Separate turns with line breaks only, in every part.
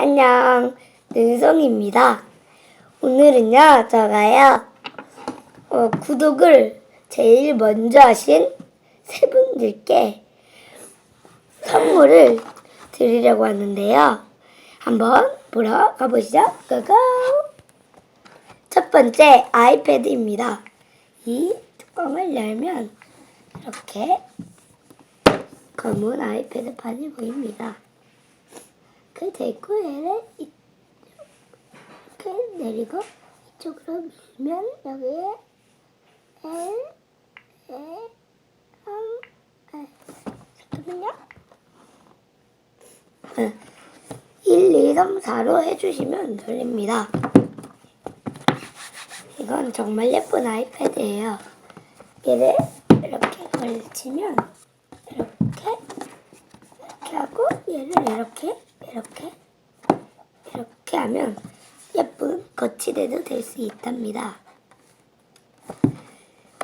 안녕, 눈송입니다. 오늘은요, 저가요, 어, 구독을 제일 먼저 하신 세 분들께 선물을 드리려고 하는데요. 한번 보러 가보시죠. 고고! 첫 번째, 아이패드입니다. 이 뚜껑을 열면 이렇게 검은 아이패드 판이 보입니다. 그 됐고 얘를 이렇게 내리고 이쪽으로 밀면 여기에 L, L, M, L 잠깐만요. 1, 2, 3, 4로 해주시면 돌립니다. 이건 정말 예쁜 아이패드예요. 얘를 이렇게 걸치면 이렇게 이렇게 하고 얘를 이렇게 이렇게 이렇게 하면 예쁜 거치대도 될 수 있답니다.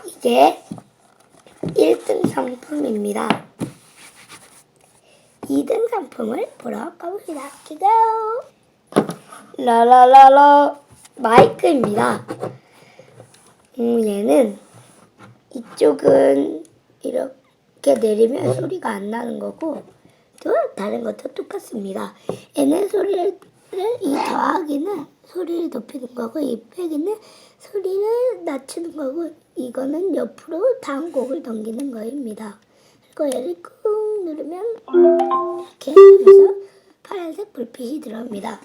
이게 1등 상품입니다. 2등 상품을 보러 가봅니다. 기고! 라라라라 마이크입니다. 음, 얘는 이쪽은 이렇게 내리면 소리가 안 나는 거고 또 다른 것도 똑같습니다. 얘는 소리를 이 더하기는 소리를 높이는 거고 이 빼기는 소리를 낮추는 거고 이거는 옆으로 다음 곡을 넘기는 거입니다. 그리고 얘를 꾹 누르면 이렇게 하면서 파란색 불빛이 들어옵니다.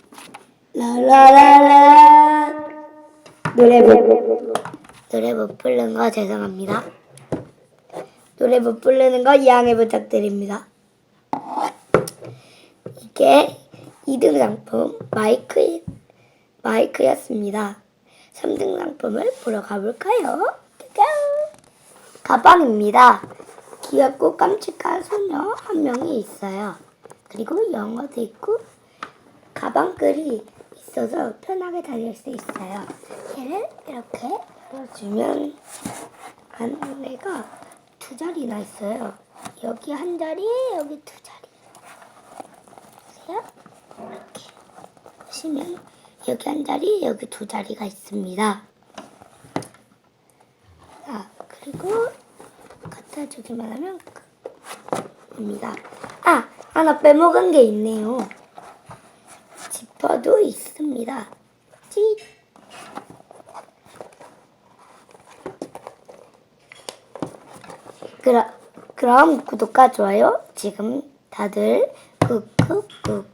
라라라라 노래 못 노래 못 부르는 거 죄송합니다. 노래 못 부르는 거 양해 부탁드립니다. 이게 2등 상품 마이크 마이크였습니다. 3등 상품을 보러 가볼까요? 가방입니다. 귀엽고 깜찍한 소녀 한 명이 있어요. 그리고 영어도 있고 가방글이 있어서 편하게 다닐 수 있어요. 얘를 이렇게 열어주면 안에가 두 자리나 있어요. 여기 한 자리, 여기 두 자리. 보세요. 이렇게 보시면 여기 한 자리, 여기 두 자리가 있습니다. 자, 그리고 갖다 주기만 하면 끝입니다. 아, 하나 빼먹은 게 있네요. 지퍼도 있습니다. 찌. 그럼, 그럼 구독과 좋아요 지금 다들 꾹 꾹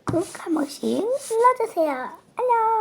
꾹꾹 한 번씩 눌러주세요. 안녕.